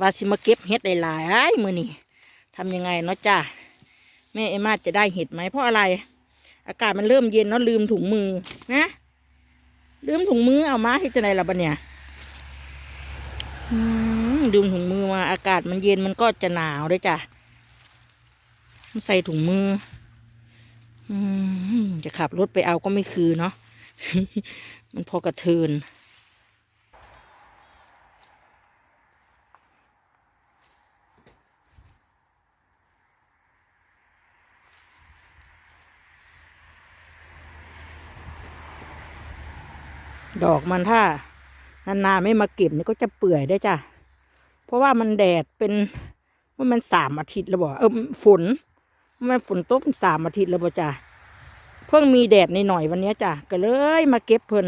ว่าสิมาเก็บเห็ดหลายๆมือนี่ทำยังไงเนาะจ้าแม่เอมมาจะได้เห็ดไหมเพราะอะไร อากาศมันเริ่มเย็นเนาะลืมถุงมือนะลืมถุงมือเอามาให้จะไหนล่ะบัดเนี่ยอืมลืมถุงมือมาอากาศมันเย็นมันก็จะหนาวด้วยจ้ะใส่ถุงมือ อืจะขับรถไปเอาก็ไม่คือเนาะมันพอกระเทิน ดอกมันถ้านานๆไม่มาเก็บนี่ก็จะเปื่อยได้จ้ะ เพราะว่ามันแดดเป็นว่ามันสามอาทิตย์แล้วบ่เออฝนมันฝนตกสามอาทิตย์แล้วบ่จ้ะเพิ่งมีแดดในหน่อยๆวันนี้จ้ะก็เลยมาเก็บเพิ่น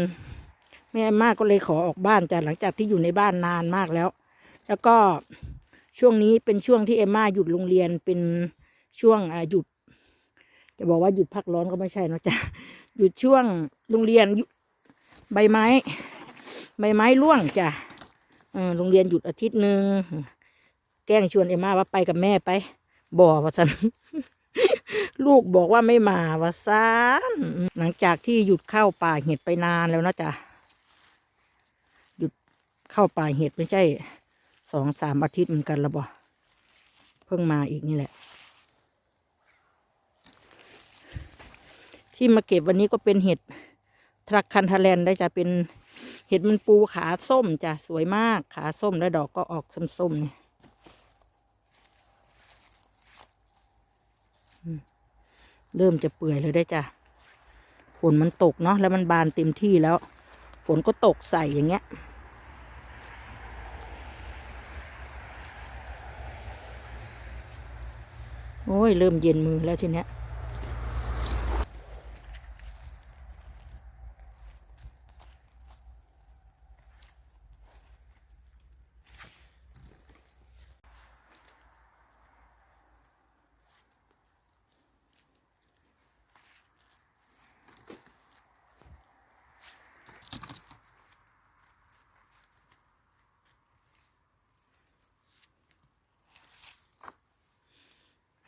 แม่มากก็เลยขอออกบ้านจ้ะหลังจากที่อยู่ในบ้านนานมากแล้ว แล้วก็ช่วงนี้เป็นช่วงที่เอมม่าหยุดโรงเรียนเป็นช่วงอ่าหยุด จะบอกว่าหยุดพักร้อนก็ไม่ใช่นะจ้ะหยุดช่วงโรงเรียนหยุ ใบไม้ ใบไม้ร่วงจ้ะโรงเรียนหยุดอาทิตย์หนึ่งแกล้งชวนเอมม่าว่าไปกับแม่ไปบ่อว่าสันลูกบอกว่าไม่มาว่าซานหลังจากที่หยุดเข้าป่าเห็ดไปนานแล้วนะจ๊ะหยุดเข้าป่าเห็ดไม่ใช่สองสามอาทิตย์เหมือนกันแล้วบ่เพิ่งมาอีกนี่แหละ ที่มาเก็บวันนี้ก็เป็นเห็ด ทรักคันทาแลนได้จะเป็นเห็ดมันปูขาส้มจ้ะสวยมากขาส้มแล้วดอกก็ออกส้มๆเนี่ยเริ่มจะเปื่อยเลยได้จ้ะฝนมันตกเนาะแล้วมันบานเต็มที่แล้ว ฝนก็ตกใส่อย่างเงี้ยโอ้ย เริ่มเย็นมือแล้วทีเนี้ย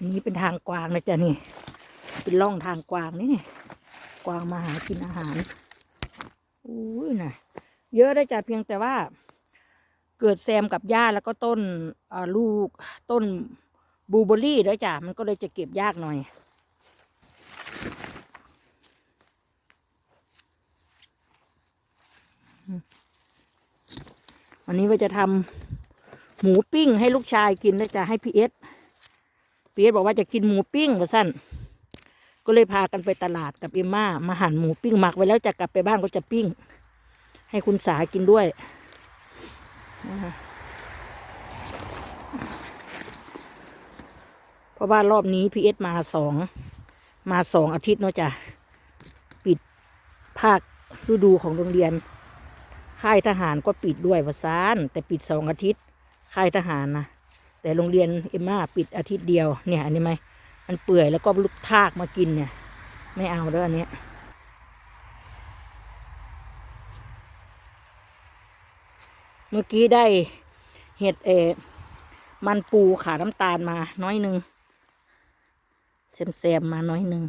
อันนี้เป็นทางกวางนะจ๊ะนี่ เป็นร่องทางกวางนี่นี่กวางมาหากินอาหารอุ้ยนะเยอะได้จ้ะเพียงแต่ว่า เกิดแซมกับหญ้าแล้วก็ต้นลูกต้นบลูเบอรี่ด้วยจ้ะมันก็เลยจะเก็บยากหน่อยวันนี้ว่าจะทำหมูปิ้งให้ลูกชายกินนะจ๊ะให้พี่เอส เอสบอกว่าจะกินหมูปิ้งว่าสั้นก็เลยพากันไปตลาดกับเอมม่ามาหั่นหมูปิ้งหมักไว้แล้วจะกลับไปบ้านก็จะปิ้ง ให้คุณสากินด้วยเพราะว่ารอบนี้พีเอสมาสองมาสองอาทิตย์เนาะจ้ะปิดภาคฤดูของโรงเรียน ค่ายทหารก็ปิดด้วยวาซานแต่ปิดสองอาทิตย์ ค่ายทหารนะ แต่โรงเรียนเอ็มม่าปิดอาทิตย์เดียวเนี่ยอันนี้ไหมมันเปื่อยแล้วก็ลูกทากมากินเนี่ย ไม่เอาเด้ออันเนี้ยเมื่อกี้ได้เห็ดเออมันปูขาน้ำตาลมาน้อยหนึ่งแซมๆมาน้อยหนึ่ง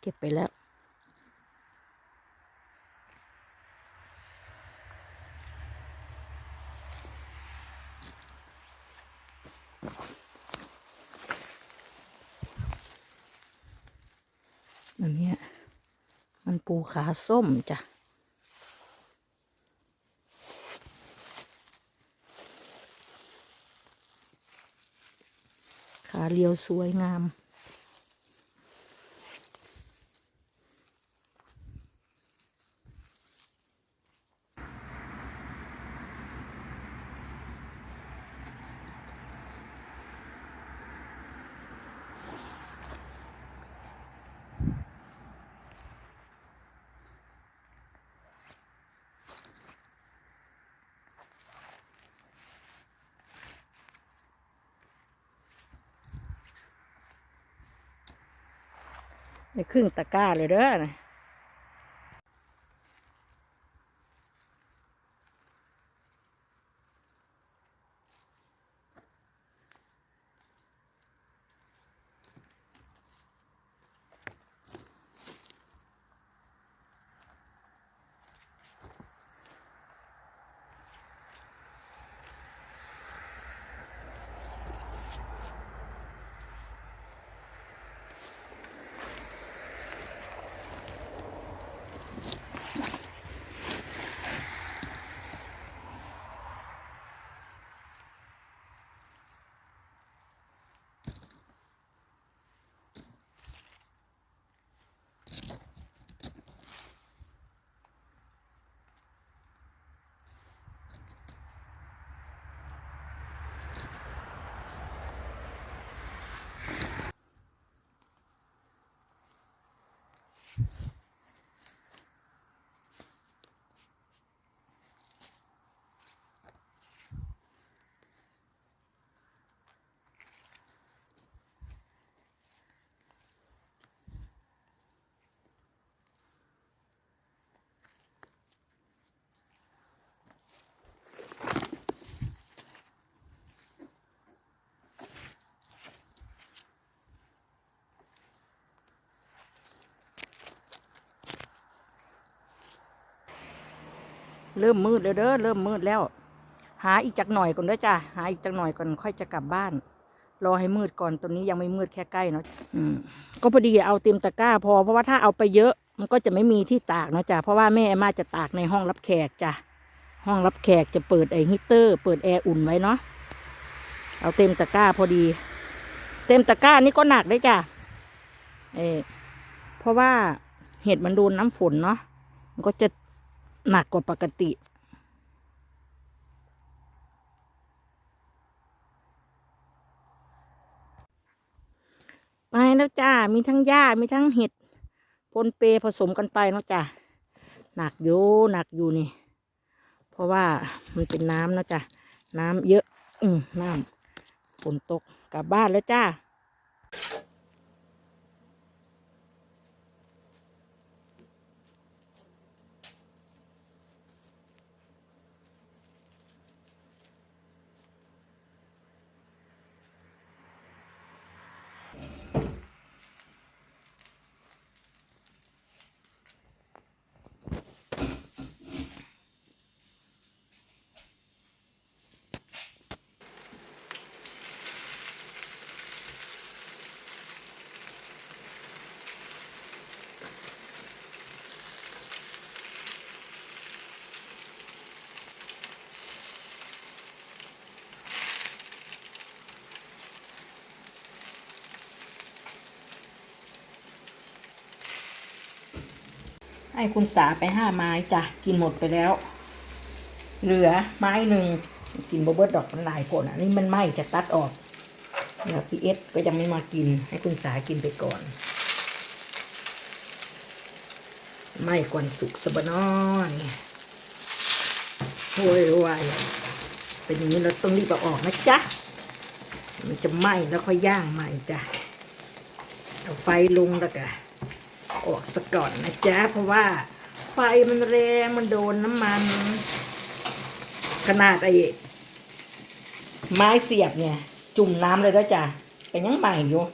เก็บไปแล้ว อันเนี้ยมันปู ขาส้มจ้ะขาเรียวสวยงาม นครึ่งตะกร้าเลยเด้อนะ เริ่มมืดแล้วเด้อเริ่มมืดแล้ว หาอีกจักหน่อยก่อนเด้อจ้ะหาอีกจักหน่อยก่อนค่อยจะกลับบ้าน รอให้มืดก่อนตอนนี้ยังไม่มืดแค่ใกล้เนาะอืมก็พอดีเอาเต็มตะกร้าพอเพราะว่าถ้าเอาไปเยอะมันก็จะไม่มีที่ตากเนาะจ้ะเพราะว่าแม่มาจะตากในห้องรับแขกจ้ะห้องรับแขกจะเปิดไอฮีเตอร์ เปิดแอร์อุ่นไว้เนาะเอาเต็มตะกร้าพอดี เต็มตะกร้านี่ก็หนักได้จ้ะเออเพราะว่าเห็ดมันโดนน้ำฝนเนาะมันก็จะ หนักกว่าปกติไปแล้วจ้า มีทั้งหญ้า มีทั้งเห็ดปนเปผสมกันไปเนาะจ้าหนักอยู่หนักอยู่นี่ เพราะว่ามันเป็นน้ำเนาะจ้าน้ำเยอะ อืมน้ำฝนตกกลับบ้านแล้วจ้า ให้คุณสาไปห้าไม้จ้ะ กินหมดไปแล้ว เหลือไม้หนึ่งกินโบเบิร์ดดอกมันหลายผลอะนี่มันไหม้จะตัดออกแล้วพี่เอสก็ยังไม่มากิน ให้คุณสากินไปก่อนไหม้ก่อนสุกสบะนอนโว้ยโว้ยเป็นอย่างนี้เราต้องรีบเอาออกนะจ๊ะมันจะไหม้แล้วค่อยย่างใหม่จ้ะเอาไฟลงแล้วก็ ออกสะก่อนนะจ๊ะ เพราะว่า ไฟมันแรงมันโดนน้ำมัน ขนาดไอ้ไม้เสียบเนี่ย จุ่มน้ำเลยแล้วจ้ะเป็นยังใหม่อยู่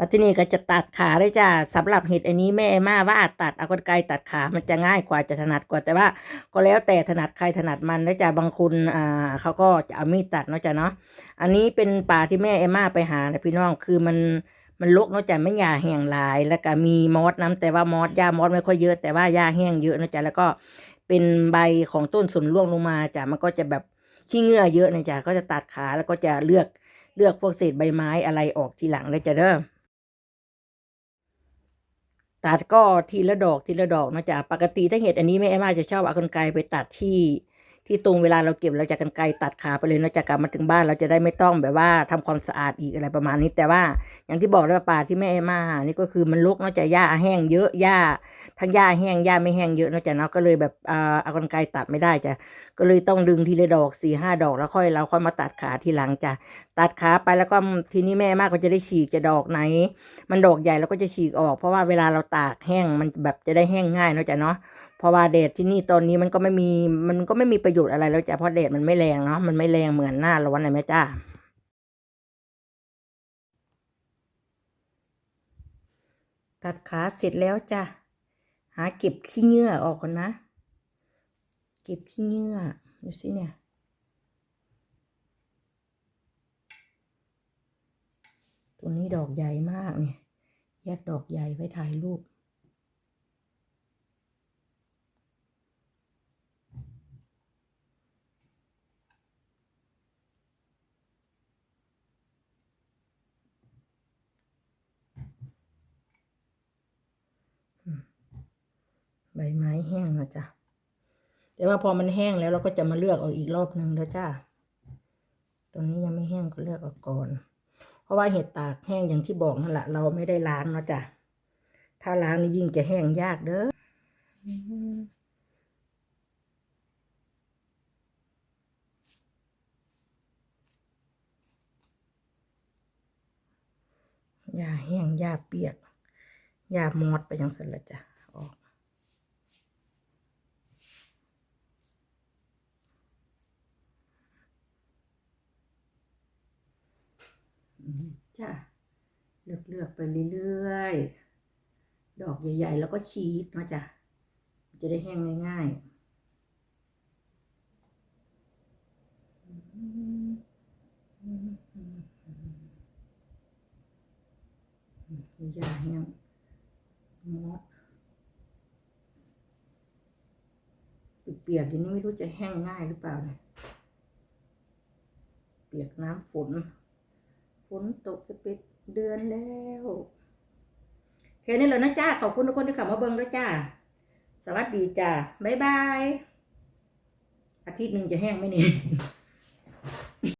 ปัจจุบันก็จะตัดขาเลยจ้ะสำหรับเห็ดอันนี้แม่มาว่าตัดเอากรรไกรตัดขามันจะง่ายกว่าจะถนัดกว่าแต่ว่า ก็แล้วแต่ถนัดใครถนัดมันนะจ๊ะบางคนอ่าเขาก็จะเอามีดตัดเนาะจ้ะเนาะอันนี้เป็นป่าที่แม่เอมาไปหานะพี่น้องคือมัน มันลกเนาะจ้ะไม่หญ้าแห้งหลาย แล้วก็มีมอสน้ำแต่ว่ามอสหญ้ามอสไม่ค่อยเยอะ แต่ว่าหญ้าแห้งเยอะนะจ๊ะแล้วก็เป็นใบของต้นสนร่วงลงมาจ้ะมันก็จะแบบขี้เหงื่อเยอะนะจ๊ะก็จะตัดขาแล้วก็จะเลือกเลือกพวกเศษใบไม้อะไรออกทีหลังเลยจ้ะเด้อตัดก็ทีละดอกทีละดอกนะจ๊ะปกติถ้าเห็ดอันนี้แม่เอมมาจะชอบเอากรรไกรไปตัดที่ ที่ตรงเวลาเราเก็บเราจะกันไกรตัดขาไปเลยเนาจะกลับมาถึงบ้านเราจะได้ไม่ต้องแบบว่าทำความสะอาดอีกอะไรประมาณนี้ แต่ว่าอย่างที่บอกแล้วป่าที่แม่มาหานี่ก็คือมันรกนาะจะหญ้าแห้งเยอะหญ้าทั้งหญ้าแห้งหญ้าไม่แห้งเยอะนาะจะเนาะก็เลยแบบอ่าเอากันไกรตัดไม่ได้จ้ะก็เลยต้องดึงทีละดอกสี่ห้าดอกแล้วค่อยเราค่อยมาตัดขาทีหลังจ้ะตัดขาไปแล้วก็ทีนี้แม่มากก็จะได้ฉีกจะดอกไหน มันดอกใหญ่เราก็จะฉีกออก เพราะว่าเวลาเราตากแห้งมันแบบจะได้แห้งง่ายนาะจ้ะเนาะ เพราะว่าแดดที่นี่ตอนนี้มันก็ไม่มีมันก็ไม่มีประโยชน์อะไรแล้วจ้ะเพราะแดดมันไม่แรงเนาะมันไม่แรงเหมือนหน้าร้อนเลยแม่จ้าตัดขาเสร็จแล้วจ้ะหาเก็บขี้เหงื่อออกก่อนนะ เก็บขี้เหงื่อดูสิเนี่ยตัวนี้ดอกใหญ่มากเนี่ยแยกดอกใหญ่ไว้ถ่ายรูป บไม้แห้งแล้วจ้ะแต่ว่าพอมันแห้งแล้วเราก็จะมาเลือกเอาอีกรอบหนึ่งแล้วจ้าตรงนี้ยังไม่แห้งก็เลือกเอาก่อน เพราะว่าเห็ดตากแห้งอย่างที่บอกนั่นแหละเราไม่ได้ล้างเนาะจ้ะถ้าล้างนี่ยิ่งจะแห้งยากเด้อหญ้าแห้งหญ้าเปียกหญ้ามอดไปยังสันละจ้ะออก จ้ะเลือกเลือกไปเรื่อยๆ ดอกใหญ่ ๆ แล้วก็ชีสเนาะจ้ะ จะได้แห้งง่าย ๆยาแห้งมอสเปียกๆอย่างนี้ไม่รู้จะแห้งง่ายหรือเปล่าเนี่ยเปียกน้ำฝน ฝนตกจะปิดเดือนแล้วแค่นี้เลยนะจ้า ขอบคุณทุกคนที่เข้ามาเบิ่งด้วยจ้า สวัสดีจ้า บ๊ายบาย อาทิตย์หนึ่งจะแห้งไหมเนี่ย